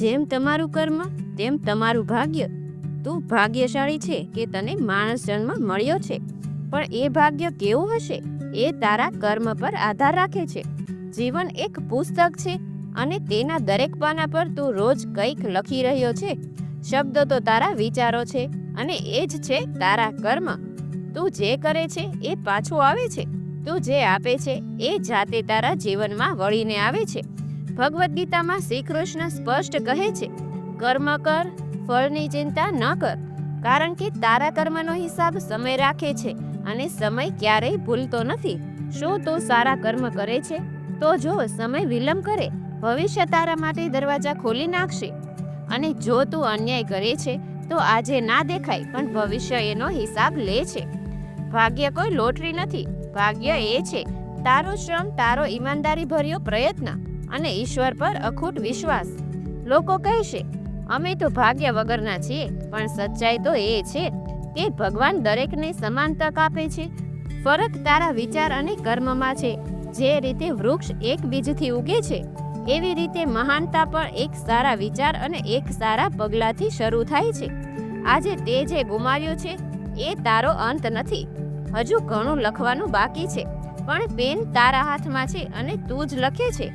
જેમ તમારું કર્મ, તેમ તમારું ભાગ્ય. તું ભાગ્યશાળી છે કે તને માણસ જન્મ મળ્યો છે. પણ એ ભાગ્ય કેવું હશે? એ તારા કર્મ પર આધાર રાખે છે. જીવન એક પુસ્તક છે અને તેના દરેક પાના પર તું રોજ કંઈક લખી રહ્યો છે. શબ્દો તો તારા વિચારો છે અને એ જ છે તારા કર્મ. તું જે કરે છે એ પાછું આવે છે. તું જે આપે છે એ જાતે તારા જીવનમાં વળીને આવે છે. ભગવદ્ ગીતામાં શ્રી કૃષ્ણ સ્પષ્ટ કહે છે, કર્મ કર, ફળની ચિંતા ન કર, કારણ કે તારા કર્મનો હિસાબ સમય રાખે છે અને સમય ક્યારેય ભૂલતો નથી. શું તું સારા કર્મ કરે છે? તો જો સમય વિલંબ કરે, ભવિષ્ય તારા માટે દરવાજા ખોલી નાખશે. અને જો તું અન્યાય કરે છે, તો આજે ના દેખાય, પણ ભવિષ્ય એનો હિસાબ લે છે. ભાગ્ય કોઈ લોટરી નથી. ભાગ્ય એ છે, તારો શ્રમ, તારો ઈમાનદારી ભર્યો પ્રયત્ન. અને ઈશ્વર પર અખૂટ વિશ્વાસ. લોકો કહેશે અમે તો ભાગ્ય વગરના છીએ, પણ સચ્ચાઈ તો એ છે કે ભગવાન દરેકને સમાન તક આપે છે. ફરક તારા વિચાર અને કર્મમાં છે. જે રીતે વૃક્ષ એક બીજથી ઉગે છે, એવી રીતે મહાનતા પણ એક સારા વિચાર અને એક સારા પગલાંથી શરૂ થાય છે. આજે તે જે ગુમાવ્યો છે, એ તારો અંત નથી. હજુ ઘણું લખવાનું બાકી છે, પણ પેન તારા હાથમાં છે અને તું જ લખે છે.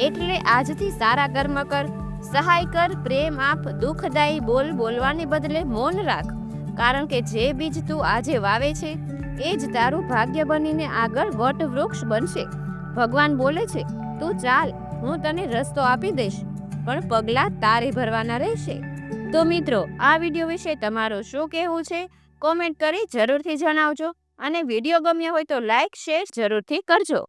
એટલે આજથી સારા કર્મ કર, સહાય કર, પ્રેમ આપ દુઃખદાયી બોલ, બોલવાને બદલે મૌન રાખ. કારણ કે જે બીજ તું આજે વાવે છે, એ જ તારું ભાગ્ય બનીને આગળ વટ વૃક્ષ બનશે. ભગવાન બોલે છે, તું ચાલ, હું તને રસ્તો આપી દઈશ, પણ પગલાં તારે ભરવાના રહેશે. તો મિત્રો, આ વીડિયો વિશે તમારું શું કહેવું છે? કોમેન્ટ કરી જરૂરથી જણાવજો અને વીડિયો ગમ્યો હોય તો લાઈક, શેર જરૂરથી કરજો.